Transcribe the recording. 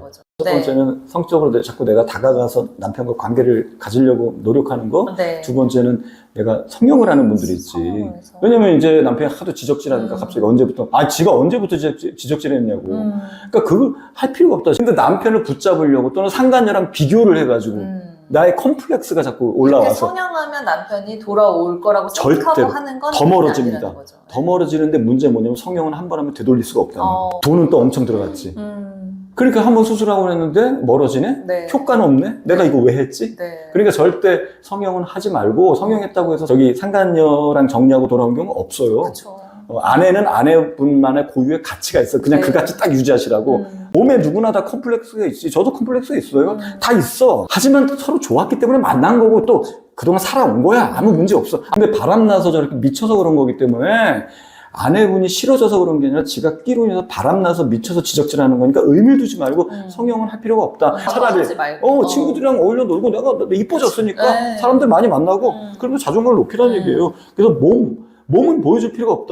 거죠. 첫 번째는 성적으로 내- 자꾸 내가 다가가서 남편과 관계를 가지려고 노력하는 거. 네. 두 번째는 내가 성형을 하는 분들이 있지. 성형을 해서. 왜냐면 이제 남편이 하도 지적질하니까 음. 갑자기 언제부터, 아, 지가 언제부터 지적질, 지적질했냐고. 음. 그러니까 그걸 할 필요가 없다. 근데 남편을 붙잡으려고 또는 상간녀랑 비교를 해가지고 음. 나의 컴플렉스가 자꾸 올라와서 성향하면 남편이 돌아올 거라고 생각하고 절대로 하는 건더 절대 멀어집니다. 거죠. 더 멀어지는데 문제 뭐냐면 성형은 한 번 하면 되돌릴 수가 없다는 거. 어. 돈은 또 엄청 들어갔지. 음. 그러니까 한 번 수술하고 했는데 멀어지네? 네. 효과는 없네? 내가 이거 왜 했지? 네. 그러니까 절대 성형은 하지 말고 성형했다고 해서 저기 상간녀랑 정리하고 돌아온 경우 없어요. 그렇죠. 어, 아내는 아내분만의 고유의 가치가 있어. 그냥 네. 그 가치 딱 유지하시라고. 음. 몸에 누구나 다 컴플렉스가 있지. 저도 컴플렉스가 있어요. 음. 다 있어. 하지만 서로 좋았기 때문에 만난 거고 또 그동안 살아온 거야. 아무 문제 없어. 근데 바람나서 저렇게 미쳐서 그런 거기 때문에 아내분이 싫어져서 그런 게 아니라 지가 끼로 인해서 바람나서 미쳐서 지적질하는 거니까 의미를 두지 말고 음. 성형은 할 필요가 없다. 차라리 하지 말고. 어, 친구들이랑 어울려 놀고 내가 이뻐졌으니까 네. 사람들 많이 만나고 음. 그러면 자존감을 높이라는 음. 얘기예요. 그래서 몸, 몸은 보여줄 필요가 없다.